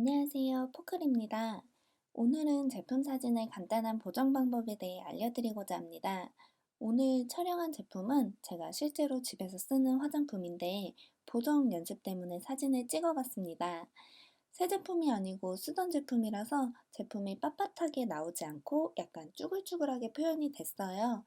안녕하세요. 포클입니다. 오늘은 제품 사진의 간단한 보정 방법에 대해 알려드리고자 합니다. 오늘 촬영한 제품은 제가 실제로 집에서 쓰는 화장품인데 보정 연습 때문에 사진을 찍어봤습니다. 새 제품이 아니고 쓰던 제품이라서 제품이 빳빳하게 나오지 않고 약간 쭈글쭈글하게 표현이 됐어요.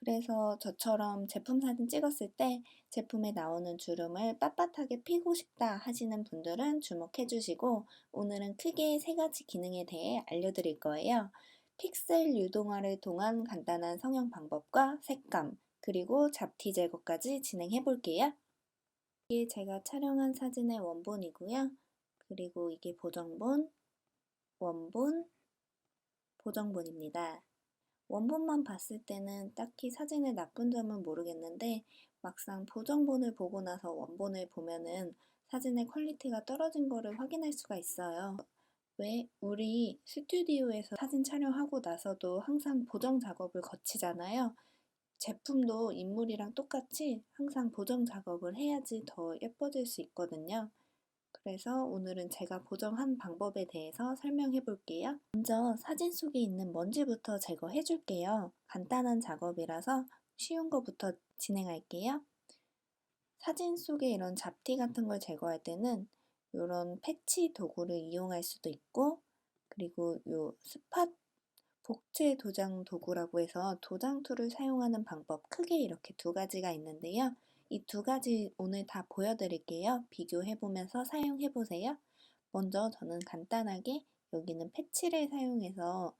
그래서 저처럼 제품 사진 찍었을 때 제품에 나오는 주름을 빳빳하게 피고 싶다 하시는 분들은 주목해 주시고 오늘은 크게 세 가지 기능에 대해 알려드릴 거예요. 픽셀 유동화를 통한 간단한 성형 방법과 색감, 그리고 잡티 제거까지 진행해 볼게요. 이게 제가 촬영한 사진의 원본이고요. 그리고 이게 보정본, 원본, 보정본입니다. 원본만 봤을 때는 딱히 사진의 나쁜 점은 모르겠는데 막상 보정본을 보고 나서 원본을 보면은 사진의 퀄리티가 떨어진 거를 확인할 수가 있어요. 왜? 우리 스튜디오에서 사진 촬영하고 나서도 항상 보정 작업을 거치잖아요. 제품도 인물이랑 똑같이 항상 보정 작업을 해야지 더 예뻐질 수 있거든요. 그래서 오늘은 제가 보정한 방법에 대해서 설명해 볼게요. 먼저 사진 속에 있는 먼지부터 제거해 줄게요. 간단한 작업이라서 쉬운 것부터 진행할게요. 사진 속에 이런 잡티 같은 걸 제거할 때는 이런 패치 도구를 이용할 수도 있고 그리고 요 스팟 복제 도장 도구라고 해서 도장 툴을 사용하는 방법 크게 이렇게 두 가지가 있는데요. 이 두 가지 오늘 다 보여드릴게요. 비교해보면서 사용해보세요. 먼저 저는 간단하게 여기는 패치를 사용해서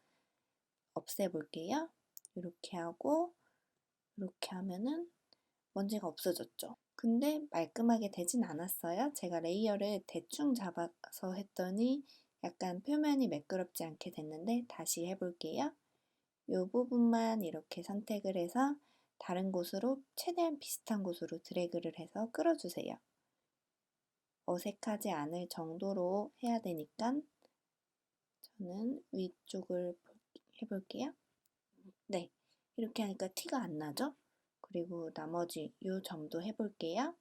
없애볼게요. 이렇게 하고 이렇게 하면은 먼지가 없어졌죠. 근데 말끔하게 되진 않았어요. 제가 레이어를 대충 잡아서 했더니 약간 표면이 매끄럽지 않게 됐는데 다시 해볼게요. 이 부분만 이렇게 선택을 해서 다른 곳으로 최대한 비슷한 곳으로 드래그를 해서 끌어주세요. 어색하지 않을 정도로 해야 되니까 저는 위쪽을 해볼게요. 네, 이렇게 하니까 티가 안 나죠? 그리고 나머지 이 점도 해볼게요.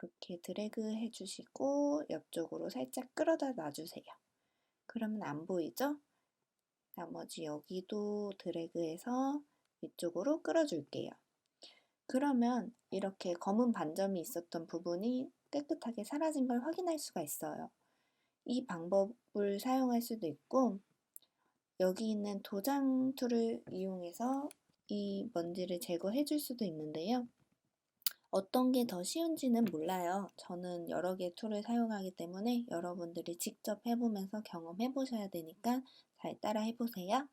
이렇게 드래그 해주시고 옆쪽으로 살짝 끌어다 놔주세요. 그러면 안 보이죠? 나머지 여기도 드래그해서 위쪽으로 끌어줄게요. 그러면 이렇게 검은 반점이 있었던 부분이 깨끗하게 사라진 걸 확인할 수가 있어요. 이 방법을 사용할 수도 있고 여기 있는 도장 툴을 이용해서 이 먼지를 제거해 줄 수도 있는데요. 어떤 게 더 쉬운지는 몰라요. 저는 여러 개 툴을 사용하기 때문에 여러분들이 직접 해보면서 경험해 보셔야 되니까 잘 따라 해보세요.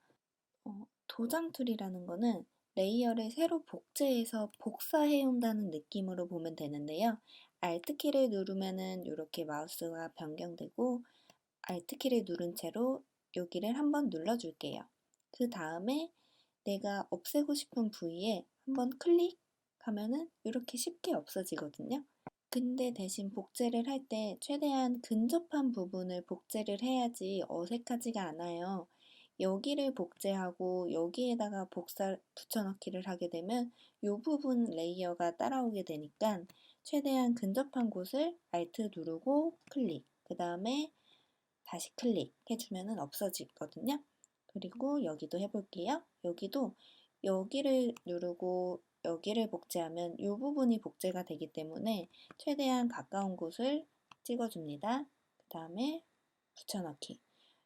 어, 도장 툴이라는 거는 레이어를 새로 복제해서 복사해 온다는 느낌으로 보면 되는데요. Alt키를 누르면은 이렇게 마우스가 변경되고 Alt키를 누른 채로 여기를 한번 눌러줄게요. 그 다음에 내가 없애고 싶은 부위에 한번 클릭하면은 이렇게 쉽게 없어지거든요. 근데 대신 복제를 할 때 최대한 근접한 부분을 복제를 해야지 어색하지가 않아요. 여기를 복제하고 여기에다가 복사 붙여넣기를 하게 되면 이 부분 레이어가 따라오게 되니까 최대한 근접한 곳을 Alt 누르고 클릭 그 다음에 다시 클릭 해주면 없어지거든요. 그리고 여기도 해볼게요. 여기도 여기를 누르고 여기를 복제하면 이 부분이 복제가 되기 때문에 최대한 가까운 곳을 찍어줍니다. 그 다음에 붙여넣기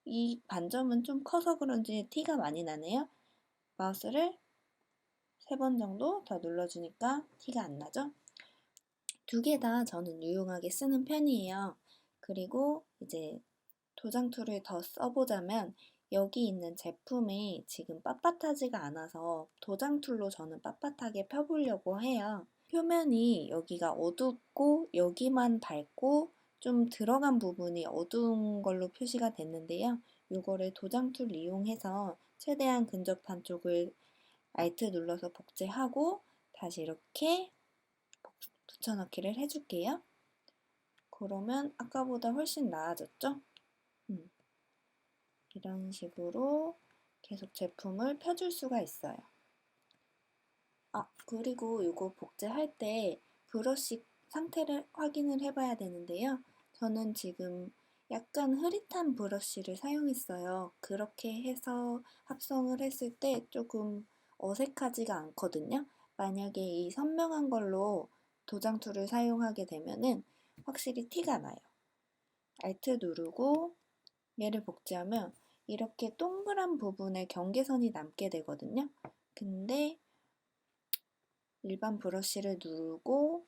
이 반점은 좀 커서 그런지 티가 많이 나네요. 마우스를 세 번 정도 더 눌러주니까 티가 안 나죠? 두 개 다 저는 유용하게 쓰는 편이에요. 그리고 이제 도장 툴을 더 써보자면 여기 있는 제품이 지금 빳빳하지가 않아서 도장 툴로 저는 빳빳하게 펴보려고 해요. 표면이 여기가 어둡고 여기만 밝고 좀 들어간 부분이 어두운 걸로 표시가 됐는데요. 이거를 도장 툴 이용해서 최대한 근접한 쪽을 Alt 눌러서 복제하고 다시 이렇게 붙여넣기를 해줄게요. 그러면 아까보다 훨씬 나아졌죠? 음. 이런 식으로 계속 제품을 펴줄 수가 있어요. 아, 그리고 이거 복제할 때 브러쉬 상태를 확인을 해봐야 되는데요. 저는 지금 약간 흐릿한 브러쉬를 사용했어요. 그렇게 해서 합성을 했을 때 조금 어색하지가 않거든요. 만약에 이 선명한 걸로 도장 툴을 사용하게 되면은 확실히 티가 나요. Alt 누르고 얘를 복제하면 이렇게 동그란 부분에 경계선이 남게 되거든요. 근데 일반 브러쉬를 누르고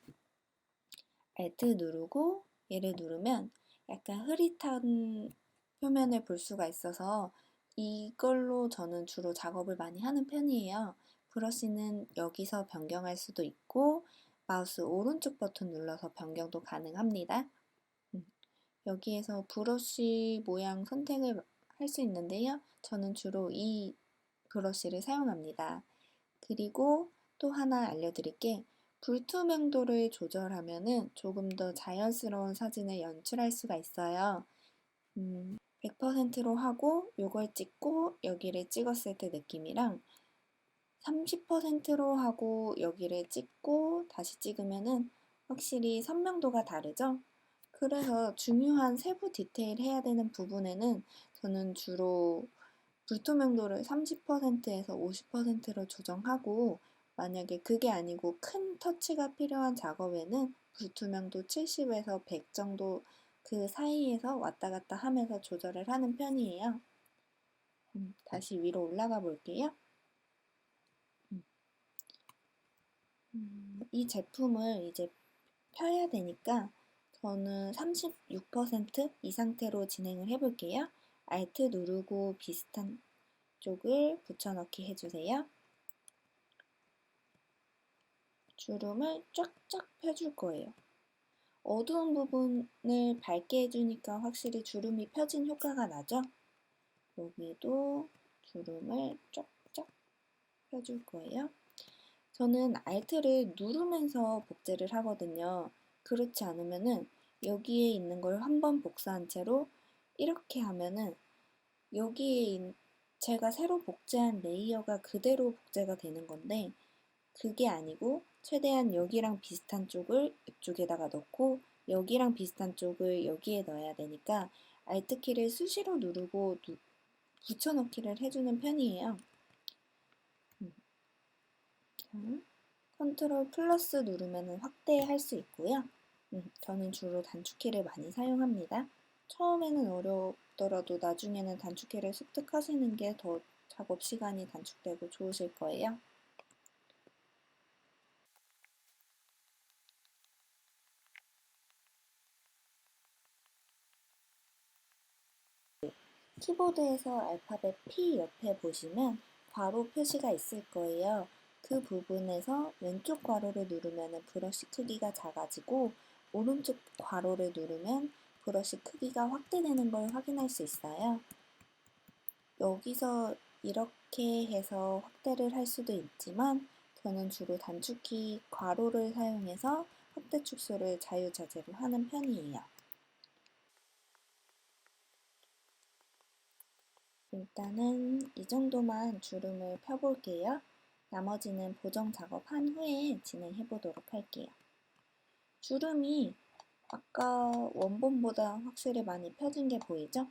Alt 누르고 얘를 누르면 약간 흐릿한 표면을 볼 수가 있어서 이걸로 저는 주로 작업을 많이 하는 편이에요. 브러쉬는 여기서 변경할 수도 있고 마우스 오른쪽 버튼 눌러서 변경도 가능합니다. 음, 여기에서 브러쉬 모양 선택을 할 수 있는데요. 저는 주로 이 브러쉬를 사용합니다. 그리고 또 하나 알려드릴 게 불투명도를 조절하면 조금 더 자연스러운 사진을 연출할 수가 있어요. 음, 100%로 하고 이걸 찍고 여기를 찍었을 때 느낌이랑 30%로 하고 여기를 찍고 다시 찍으면은 확실히 선명도가 다르죠? 그래서 중요한 세부 디테일 해야 되는 부분에는 저는 주로 불투명도를 30%에서 50%로 조정하고 만약에 그게 아니고 큰 터치가 필요한 작업에는 불투명도 70에서 100 정도 그 사이에서 왔다 갔다 하면서 조절을 하는 편이에요. 음, 다시 위로 올라가 볼게요. 음. 음, 이 제품을 이제 펴야 되니까 저는 36%이 상태로 진행을 해볼게요. Alt 누르고 비슷한 쪽을 붙여넣기 해주세요. 주름을 쫙쫙 펴줄 거예요. 어두운 부분을 밝게 해주니까 확실히 주름이 펴진 효과가 나죠? 여기도 주름을 쫙쫙 펴줄 거예요. 저는 Alt를 누르면서 복제를 하거든요. 그렇지 않으면은 여기에 있는 걸 한 번 복사한 채로 이렇게 하면은 여기에 제가 새로 복제한 레이어가 그대로 복제가 되는 건데 그게 아니고 최대한 여기랑 비슷한 쪽을 이쪽에다가 넣고 여기랑 비슷한 쪽을 여기에 넣어야 되니까 Alt키를 수시로 누르고 누, 붙여넣기를 해주는 편이에요. 음. 컨트롤 플러스 누르면 확대할 수 있고요. 음, 저는 주로 단축키를 많이 사용합니다. 처음에는 어렵더라도 나중에는 단축키를 습득하시는 게 더 작업 시간이 단축되고 좋으실 거예요. 키보드에서 알파벳 P 옆에 보시면 괄호 표시가 있을 거예요. 그 부분에서 왼쪽 괄호를 누르면 브러쉬 크기가 작아지고 오른쪽 괄호를 누르면 브러쉬 크기가 확대되는 걸 확인할 수 있어요. 여기서 이렇게 해서 확대를 할 수도 있지만 저는 주로 단축키 괄호를 사용해서 확대 축소를 자유자재로 하는 편이에요. 일단은 이 정도만 주름을 펴볼게요. 나머지는 보정 작업한 후에 진행해 보도록 할게요. 주름이 아까 원본보다 확실히 많이 펴진 게 보이죠?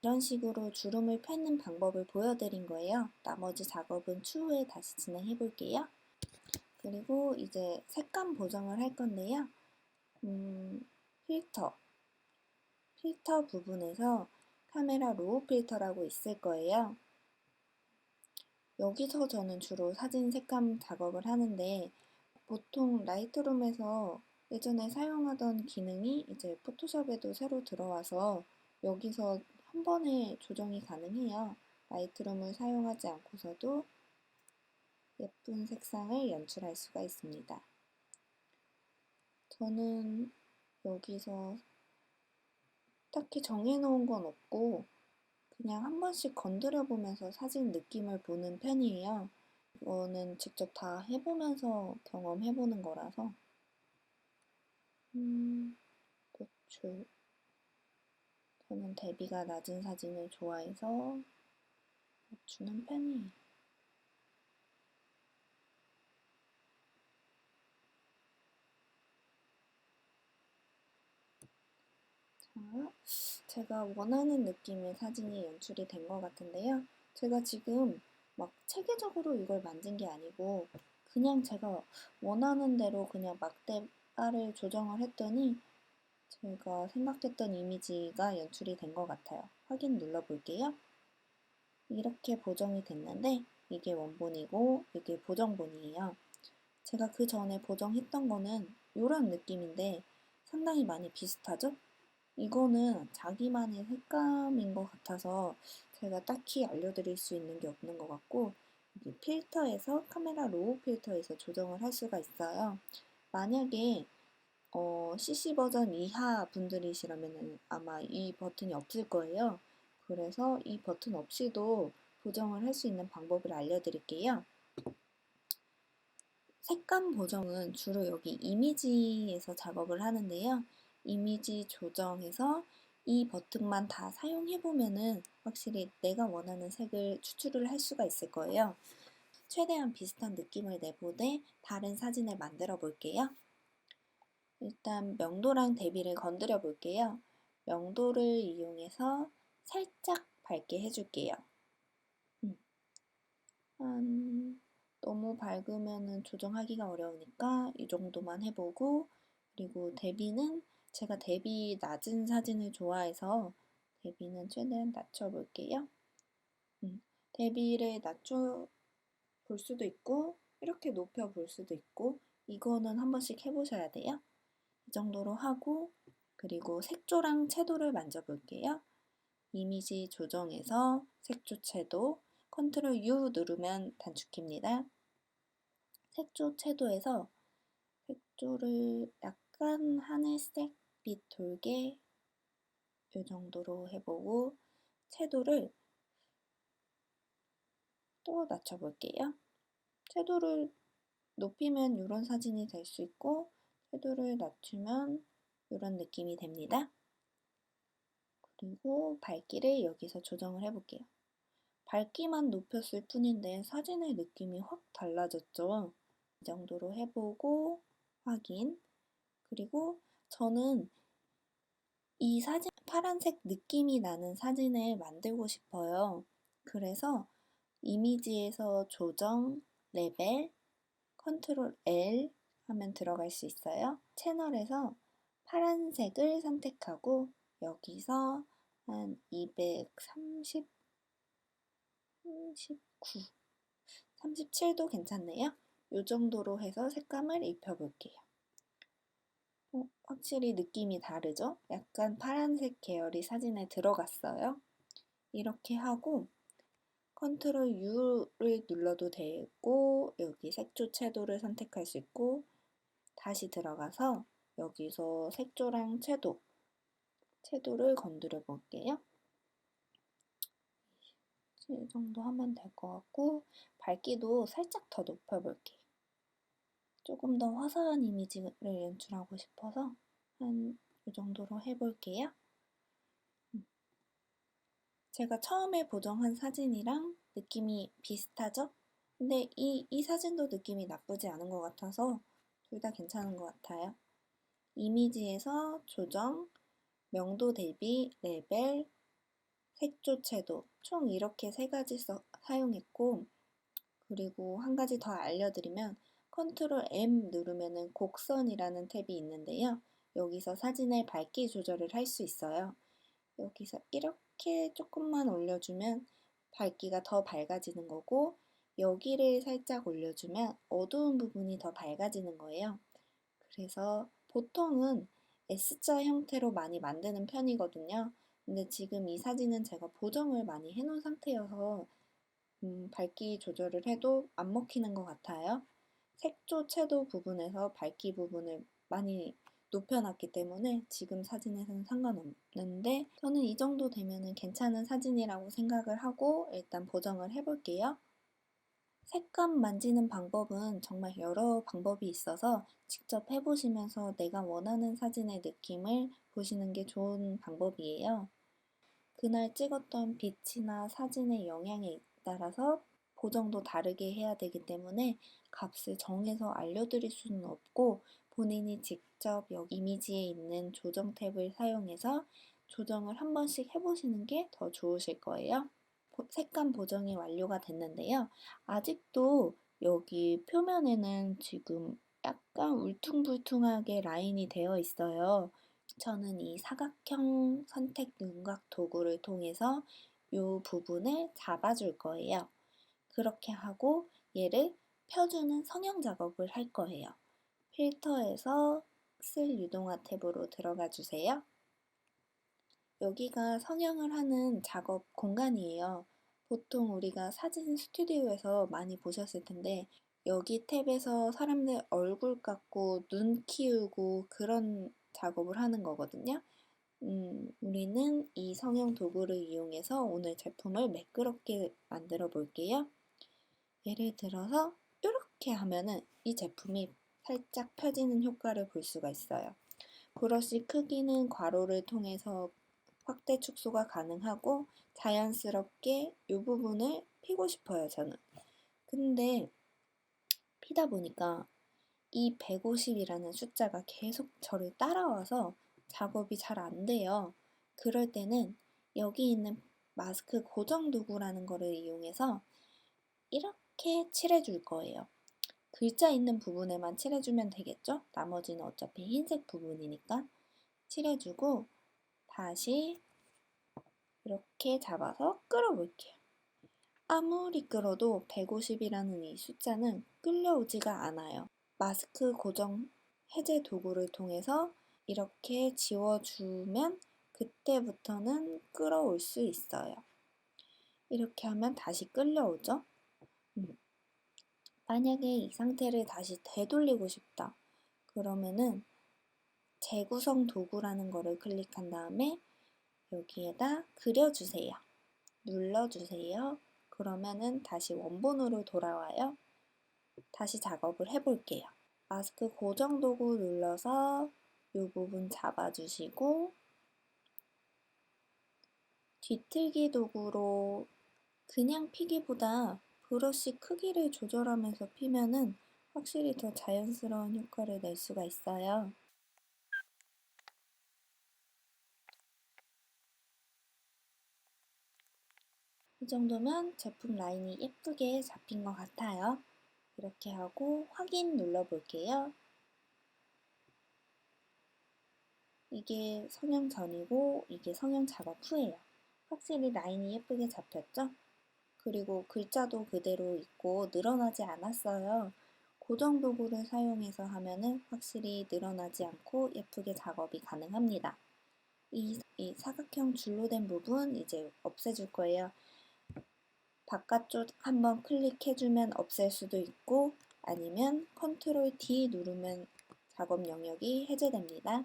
이런 식으로 주름을 펴는 방법을 보여드린 거예요. 나머지 작업은 추후에 다시 진행해 볼게요. 그리고 이제 색감 보정을 할 건데요. 음, 필터. 필터 부분에서 카메라 로우 필터라고 있을 거예요. 여기서 저는 주로 사진 색감 작업을 하는데 보통 라이트룸에서 예전에 사용하던 기능이 이제 포토샵에도 새로 들어와서 여기서 한 번에 조정이 가능해요. 라이트룸을 사용하지 않고서도 예쁜 색상을 연출할 수가 있습니다. 저는 여기서 딱히 정해놓은 건 없고 그냥 한 번씩 건드려 보면서 사진 느낌을 보는 편이에요. 이거는 직접 다 해보면서 경험해보는 거라서 음, 노출 저는 대비가 낮은 사진을 좋아해서 맞추는 편이에요. 자, 제가 원하는 느낌의 사진이 연출이 된 것 같은데요. 제가 지금 막 체계적으로 이걸 만든 게 아니고 그냥 제가 원하는 대로 그냥 막대발을 조정을 했더니 제가 생각했던 이미지가 연출이 된 것 같아요. 확인 눌러볼게요. 이렇게 보정이 됐는데 이게 원본이고 이게 보정본이에요. 제가 그 전에 보정했던 거는 이런 느낌인데 상당히 많이 비슷하죠? 이거는 자기만의 색감인 것 같아서 제가 딱히 알려드릴 수 있는 게 없는 것 같고 여기 필터에서 카메라 로우 필터에서 조정을 할 수가 있어요. 만약에 어, CC 버전 이하 분들이시라면 아마 이 버튼이 없을 거예요. 그래서 이 버튼 없이도 보정을 할 수 있는 방법을 알려드릴게요. 색감 보정은 주로 여기 이미지에서 작업을 하는데요. 이미지 조정해서 이 버튼만 다 사용해 보면은 확실히 내가 원하는 색을 추출을 할 수가 있을 거예요. 최대한 비슷한 느낌을 내보되 다른 사진을 만들어 볼게요. 일단 명도랑 대비를 건드려 볼게요. 명도를 이용해서 살짝 밝게 해줄게요. 음. 한 너무 밝으면 조정하기가 어려우니까 이 정도만 해보고 그리고 대비는 제가 대비 낮은 사진을 좋아해서 대비는 최대한 낮춰볼게요. 음, 대비를 낮춰 볼 수도 있고 이렇게 높여 볼 수도 있고 이거는 한 번씩 해보셔야 돼요. 이 정도로 하고 그리고 색조랑 채도를 만져볼게요. 이미지 조정해서 색조 채도 컨트롤 U 누르면 단축키입니다. 색조 채도에서 색조를 약간 하늘색 빛 돌게 이 정도로 해보고 채도를 또 낮춰볼게요. 채도를 높이면 이런 사진이 될 수 있고 채도를 낮추면 이런 느낌이 됩니다. 그리고 밝기를 여기서 조정을 해볼게요. 밝기만 높였을 뿐인데 사진의 느낌이 확 달라졌죠. 이 정도로 해보고 확인. 그리고 저는 이 사진 파란색 느낌이 나는 사진을 만들고 싶어요. 그래서 이미지에서 조정, 레벨, 컨트롤 L 하면 들어갈 수 있어요. 채널에서 파란색을 선택하고 여기서 한 230, 39, 37도 괜찮네요. 이 정도로 해서 색감을 입혀볼게요. 어, 확실히 느낌이 다르죠? 약간 파란색 계열이 사진에 들어갔어요. 이렇게 하고 컨트롤 U를 눌러도 되고 여기 색조 채도를 선택할 수 있고 다시 들어가서 여기서 색조랑 채도 채도를 건드려 볼게요. 이 정도 하면 될 것 같고 밝기도 살짝 더 높여 볼게요. 조금 더 화사한 이미지를 연출하고 싶어서 한 이 정도로 해볼게요. 음. 제가 처음에 보정한 사진이랑 느낌이 비슷하죠? 근데 이, 이 사진도 느낌이 나쁘지 않은 것 같아서 둘 다 괜찮은 것 같아요. 이미지에서 조정, 명도 대비, 레벨, 색조 채도 총 이렇게 세 가지 써, 사용했고 그리고 한 가지 더 알려드리면 컨트롤 M 누르면은 곡선이라는 탭이 있는데요. 여기서 사진의 밝기 조절을 할 수 있어요. 여기서 이렇게 조금만 올려주면 밝기가 더 밝아지는 거고 여기를 살짝 올려주면 어두운 부분이 더 밝아지는 거예요. 그래서 보통은 S자 형태로 많이 만드는 편이거든요. 근데 지금 이 사진은 제가 보정을 많이 해놓은 상태여서 음, 밝기 조절을 해도 안 먹히는 것 같아요. 색조 채도 부분에서 밝기 부분을 많이 높여놨기 때문에 지금 사진에서는 상관없는데 저는 이 정도 되면 괜찮은 사진이라고 생각을 하고 일단 보정을 해볼게요. 색감 만지는 방법은 정말 여러 방법이 있어서 직접 해보시면서 내가 원하는 사진의 느낌을 보시는 게 좋은 방법이에요. 그날 찍었던 빛이나 사진의 영향에 따라서 보정도 다르게 해야 되기 때문에 값을 정해서 알려드릴 수는 없고 본인이 직접 여기 이미지에 있는 조정 탭을 사용해서 조정을 한 번씩 해보시는 게 더 좋으실 거예요. 보- 색감 보정이 완료가 됐는데요. 아직도 여기 표면에는 지금 약간 울퉁불퉁하게 라인이 되어 있어요. 저는 이 사각형 선택 윤곽 도구를 통해서 이 부분을 잡아줄 거예요. 그렇게 하고 얘를 펴주는 성형 작업을 할 거예요. 필터에서 픽셀 유동화 탭으로 들어가 주세요. 여기가 성형을 하는 작업 공간이에요. 보통 우리가 사진 스튜디오에서 많이 보셨을 텐데 여기 탭에서 사람들 얼굴 깎고 눈 키우고 그런 작업을 하는 거거든요. 음, 우리는 이 성형 도구를 이용해서 오늘 제품을 매끄럽게 만들어 볼게요. 예를 들어서 이렇게 하면은 이 제품이 살짝 펴지는 효과를 볼 수가 있어요. 브러쉬 크기는 괄호를 통해서 확대 축소가 가능하고 자연스럽게 이 부분을 피고 싶어요, 저는. 근데 피다 보니까 이 150이라는 숫자가 계속 저를 따라와서 작업이 잘 안 돼요. 그럴 때는 여기 있는 마스크 고정 도구라는 거를 이용해서 이렇게 칠해줄 거예요. 글자 있는 부분에만 칠해주면 되겠죠? 나머지는 어차피 흰색 부분이니까 칠해주고 다시 이렇게 잡아서 끌어볼게요. 아무리 끌어도 150이라는 이 숫자는 끌려오지가 않아요. 마스크 고정 해제 도구를 통해서 이렇게 지워주면 그때부터는 끌어올 수 있어요. 이렇게 하면 다시 끌려오죠? 음. 만약에 이 상태를 다시 되돌리고 싶다. 그러면은 재구성 도구라는 거를 클릭한 다음에 여기에다 그려주세요. 눌러주세요. 그러면은 다시 원본으로 돌아와요. 다시 작업을 해볼게요. 마스크 고정 도구 눌러서 이 부분 잡아주시고 뒤틀기 도구로 그냥 피기보다 브러쉬 크기를 조절하면서 피면은 확실히 더 자연스러운 효과를 낼 수가 있어요. 이 정도면 제품 라인이 예쁘게 잡힌 것 같아요. 이렇게 하고 확인 눌러볼게요. 이게 성형 전이고 이게 성형 작업 후예요. 확실히 라인이 예쁘게 잡혔죠? 그리고 글자도 그대로 있고 늘어나지 않았어요. 고정 도구를 사용해서 하면은 확실히 늘어나지 않고 예쁘게 작업이 가능합니다. 이, 이 사각형 줄로 된 부분 이제 없애줄 거예요. 바깥쪽 한번 클릭해주면 없앨 수도 있고 아니면 컨트롤 D 누르면 작업 영역이 해제됩니다.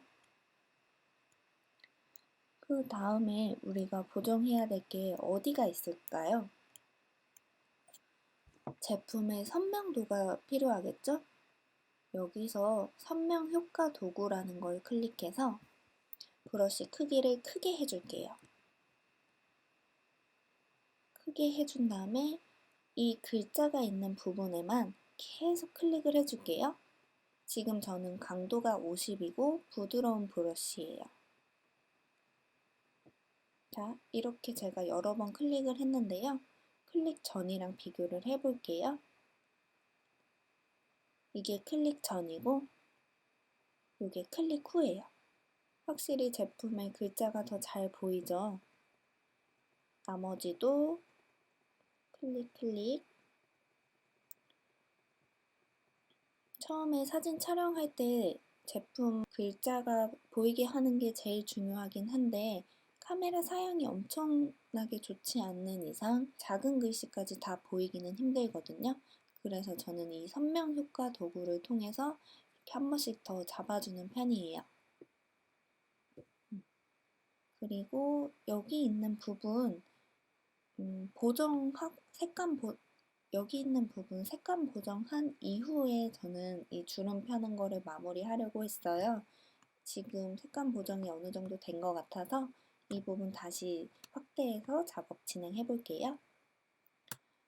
그 다음에 우리가 보정해야 될 게 어디가 있을까요? 제품의 선명도가 필요하겠죠? 여기서 선명 효과 도구라는 걸 클릭해서 브러쉬 크기를 크게 해줄게요. 크게 해준 다음에 이 글자가 있는 부분에만 계속 클릭을 해줄게요. 지금 저는 강도가 50이고 부드러운 브러쉬예요. 자, 이렇게 제가 여러 번 클릭을 했는데요. 클릭 전이랑 비교를 해볼게요. 이게 클릭 전이고 이게 클릭 후예요. 확실히 제품의 글자가 더 잘 보이죠? 나머지도 클릭 클릭 처음에 사진 촬영할 때 제품 글자가 보이게 하는 게 제일 중요하긴 한데 카메라 사양이 엄청나게 좋지 않는 이상 작은 글씨까지 다 보이기는 힘들거든요. 그래서 저는 이 선명 효과 도구를 통해서 이렇게 한 번씩 더 잡아주는 편이에요. 음. 그리고 여기 있는 부분 음, 보정 색감 보, 여기 있는 부분 색감 보정한 이후에 저는 이 주름 펴는 거를 마무리하려고 했어요. 지금 색감 보정이 어느 정도 된 것 같아서 이 부분 다시 확대해서 작업 진행해 볼게요.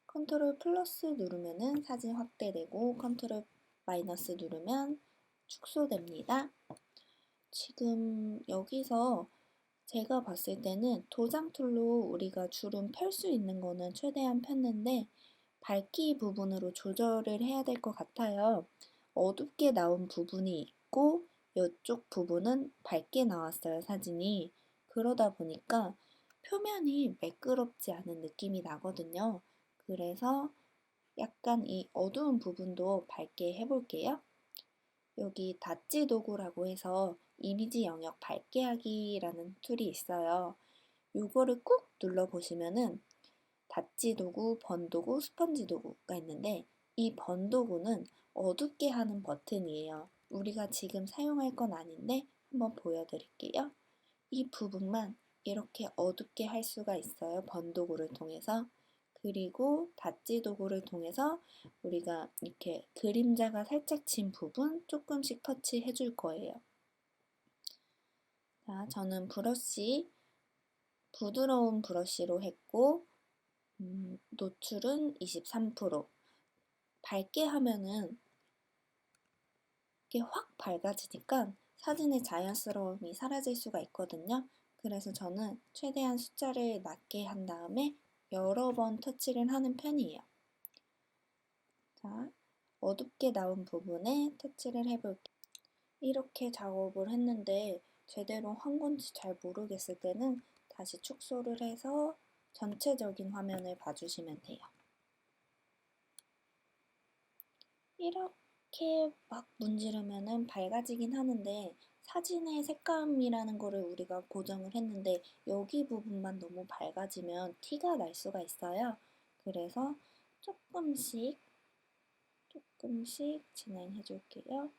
컨트롤 플러스 누르면은 사진 확대되고 컨트롤 마이너스 누르면 축소됩니다. 지금 여기서 제가 봤을 때는 도장 툴로 우리가 주름 펼 수 있는 거는 최대한 폈는데 밝기 부분으로 조절을 해야 될 것 같아요. 어둡게 나온 부분이 있고 이쪽 부분은 밝게 나왔어요, 사진이. 그러다 보니까 표면이 매끄럽지 않은 느낌이 나거든요. 그래서 약간 이 어두운 부분도 밝게 해볼게요. 여기 다찌 도구라고 해서 이미지 영역 밝게 하기라는 툴이 있어요. 요거를 꾹 눌러보시면은 다찌 도구, 번 도구, 스펀지 도구가 있는데 이 번 도구는 어둡게 하는 버튼이에요. 우리가 지금 사용할 건 아닌데 한번 보여드릴게요. 이 부분만 이렇게 어둡게 할 수가 있어요. 번 도구를 통해서. 그리고 닷지 도구를 통해서 우리가 이렇게 그림자가 살짝 진 부분 조금씩 터치해 줄 거예요. 자, 저는 브러쉬, 부드러운 브러쉬로 했고, 음, 노출은 23%. 밝게 하면은 이게 확 밝아지니까 사진의 자연스러움이 사라질 수가 있거든요. 그래서 저는 최대한 숫자를 낮게 한 다음에 여러 번 터치를 하는 편이에요. 자, 어둡게 나온 부분에 터치를 해볼게요. 이렇게 작업을 했는데 제대로 한 건지 잘 모르겠을 때는 다시 축소를 해서 전체적인 화면을 봐주시면 돼요. 이렇게 막 문지르면은 밝아지긴 하는데 사진의 색감이라는 거를 우리가 고정을 했는데 여기 부분만 너무 밝아지면 티가 날 수가 있어요. 그래서 조금씩 조금씩 진행해 줄게요.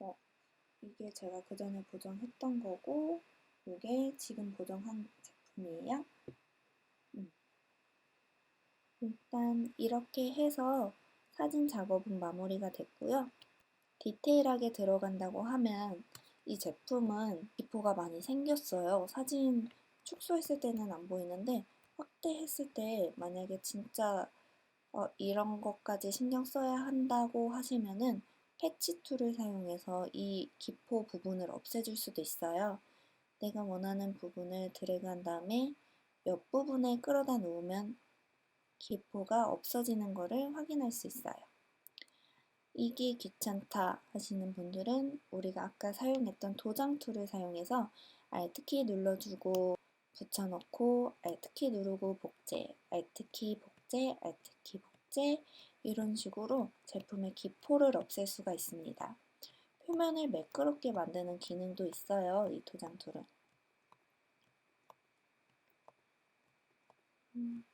어, 이게 제가 그 전에 보정했던 거고 이게 지금 보정한 제품이에요. 음. 일단 이렇게 해서 사진 작업은 마무리가 됐고요. 디테일하게 들어간다고 하면 이 제품은 기포가 많이 생겼어요. 사진 축소했을 때는 안 보이는데 확대했을 때 만약에 진짜 어, 이런 것까지 신경 써야 한다고 하시면은 패치 툴을 사용해서 이 기포 부분을 없애줄 수도 있어요. 내가 원하는 부분을 드래그한 다음에 옆 부분에 끌어다 놓으면 기포가 없어지는 것을 확인할 수 있어요. 이게 귀찮다 하시는 분들은 우리가 아까 사용했던 도장 툴을 사용해서 Alt키 눌러주고 붙여넣고 Alt키 누르고 복제, Alt키 복제, Alt키 복제 이런 식으로 제품의 기포를 없앨 수가 있습니다. 표면을 매끄럽게 만드는 기능도 있어요. 이 도장 툴은. 음.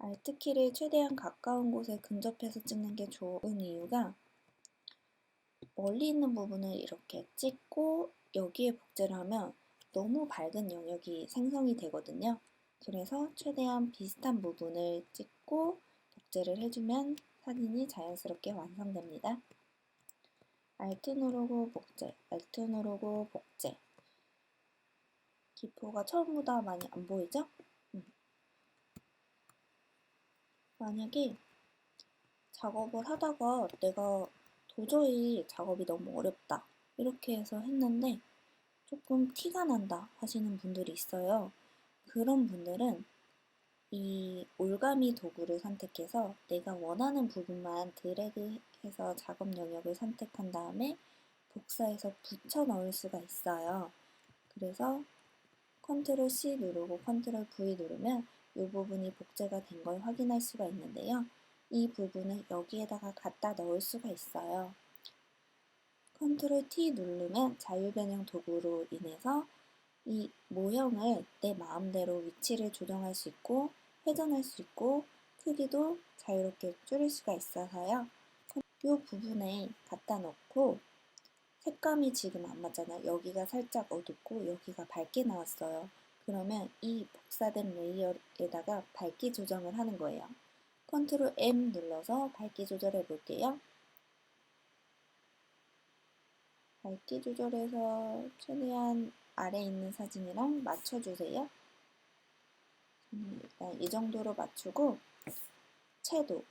Alt키를 최대한 가까운 곳에 근접해서 찍는 게 좋은 이유가 멀리 있는 부분을 이렇게 찍고 여기에 복제를 하면 너무 밝은 영역이 생성이 되거든요. 그래서 최대한 비슷한 부분을 찍고 복제를 해주면 사진이 자연스럽게 완성됩니다. Alt 누르고 복제, Alt 누르고 복제. 기포가 처음보다 많이 안 보이죠? 만약에 작업을 하다가 내가 도저히 작업이 너무 어렵다 이렇게 해서 했는데 조금 티가 난다 하시는 분들이 있어요. 그런 분들은 이 올가미 도구를 선택해서 내가 원하는 부분만 드래그해서 작업 영역을 선택한 다음에 복사해서 붙여 넣을 수가 있어요. 그래서 컨트롤 C 누르고 컨트롤 V 누르면 이 부분이 복제가 된 걸 확인할 수가 있는데요. 이 부분을 여기에다가 갖다 넣을 수가 있어요. 컨트롤 T 누르면 자유변형 도구로 인해서 이 모형을 내 마음대로 위치를 조정할 수 있고 회전할 수 있고 크기도 자유롭게 줄일 수가 있어서요. 이 부분에 갖다 놓고 색감이 지금 안 맞잖아요. 여기가 살짝 어둡고 여기가 밝게 나왔어요. 그러면 이 복사된 레이어에다가 밝기 조정을 하는 거예요. 컨트롤 M 눌러서 밝기 조절해 볼게요. 밝기 조절해서 최대한 아래 있는 사진이랑 맞춰주세요. 음, 일단 이 정도로 맞추고 채도,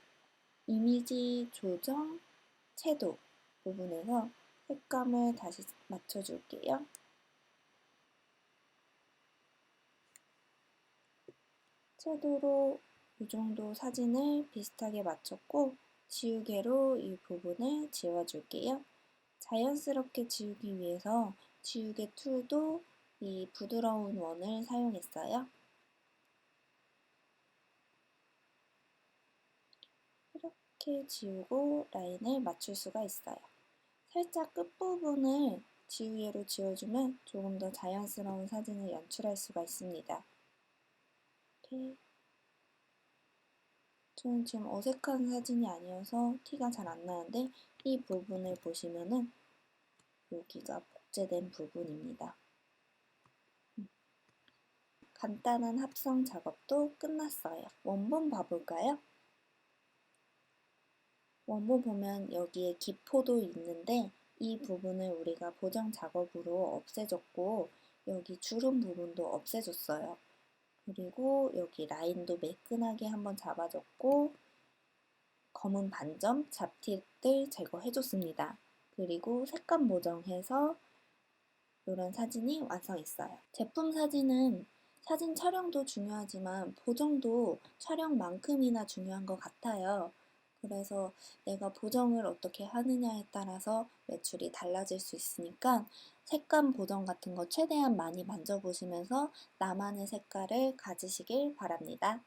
이미지 조정, 채도 부분에서 색감을 다시 맞춰줄게요. 채도로 이 정도 사진을 비슷하게 맞췄고 지우개로 이 부분을 지워줄게요. 자연스럽게 지우기 위해서 지우개 툴도 이 부드러운 원을 사용했어요. 이렇게 지우고 라인을 맞출 수가 있어요. 살짝 끝부분을 지우개로 지워주면 조금 더 자연스러운 사진을 연출할 수가 있습니다. 이렇게 저는 지금 어색한 사진이 아니어서 티가 잘 안 나는데 이 부분을 보시면은 여기가 복제된 부분입니다. 음. 간단한 합성 작업도 끝났어요. 원본 봐볼까요? 원본 보면 여기에 기포도 있는데 이 부분을 우리가 보정 작업으로 없애줬고 여기 주름 부분도 없애줬어요. 그리고 여기 라인도 매끈하게 한번 잡아줬고 검은 반점, 잡티들 제거해줬습니다. 그리고 색감 보정해서 이런 사진이 완성했어요. 제품 사진은 사진 촬영도 중요하지만 보정도 촬영만큼이나 중요한 것 같아요. 그래서 내가 보정을 어떻게 하느냐에 따라서 매출이 달라질 수 있으니까 색감 보정 같은 거 최대한 많이 만져보시면서 나만의 색깔을 가지시길 바랍니다.